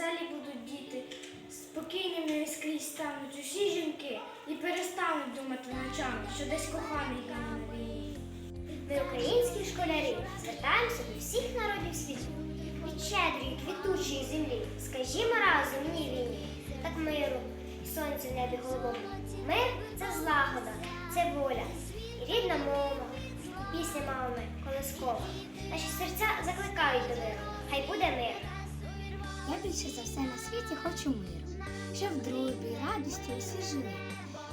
веселі будуть діти, спокійними скрізь стануть усі жінки і перестануть думати ночами, що десь коханий нові. Ми, українські школярі, звертаємося до всіх народів світу. Від щедрої, квітучої землі, скажімо разом, ні війні, так миру, сонце в небі голубому. Мир це злагода, це воля, і рідна мова, і пісня мами колискова. Наші серця закликають до миру, хай буде мир. Я більше за все на світі хочу миру, щоб в дружбі, радості усі жили.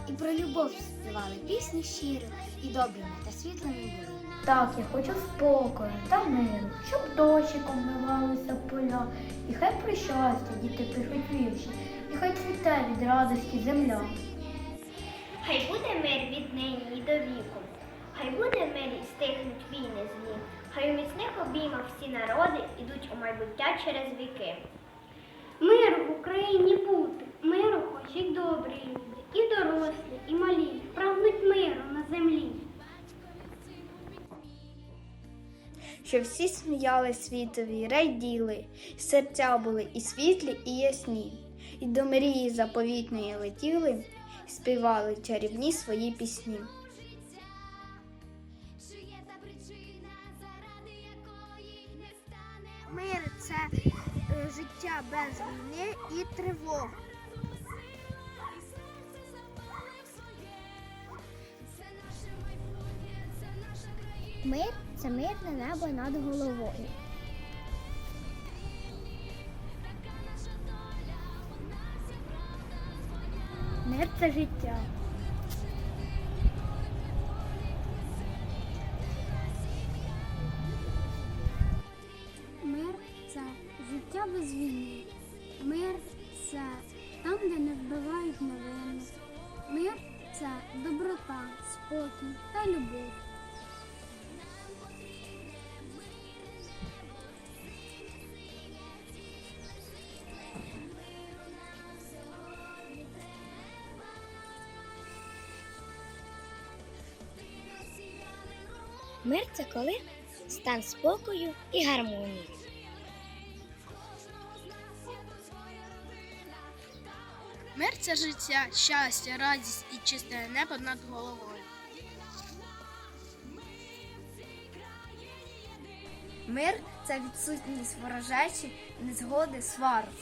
І про любов співали пісні щиро, і добрими та світлими були. Так, я хочу спокою та миру, щоб дощиком мивалися поля, і хай про щастя діти пишуть вірші, і хай цвіте від радості земля. Хай буде мир від нині і до віку. Хай буде мир і стихнуть війни злі. Хай у міцних обіймах всі народи ідуть у майбуття через віки. Миру в Україні бути, миру хочуть добрі люди, і дорослі, і малі, прагнуть миру на землі. Щоб всі сміяли світові, раділи, серця були і світлі, і ясні, і до мрії заповітної летіли, співали чарівні свої пісні. Це е, життя без війни і тривог. Мир це мирне небо над головою. Мир це життя. Життя без війни. Мир це там, де не вбивають невинних. Мир це доброта, спокій та любов. Мир це коли стан спокою і гармонії. Мир це життя, щастя, радість і чисте небо над головою. Мир це відсутність ворожечі, незгоди, сварок.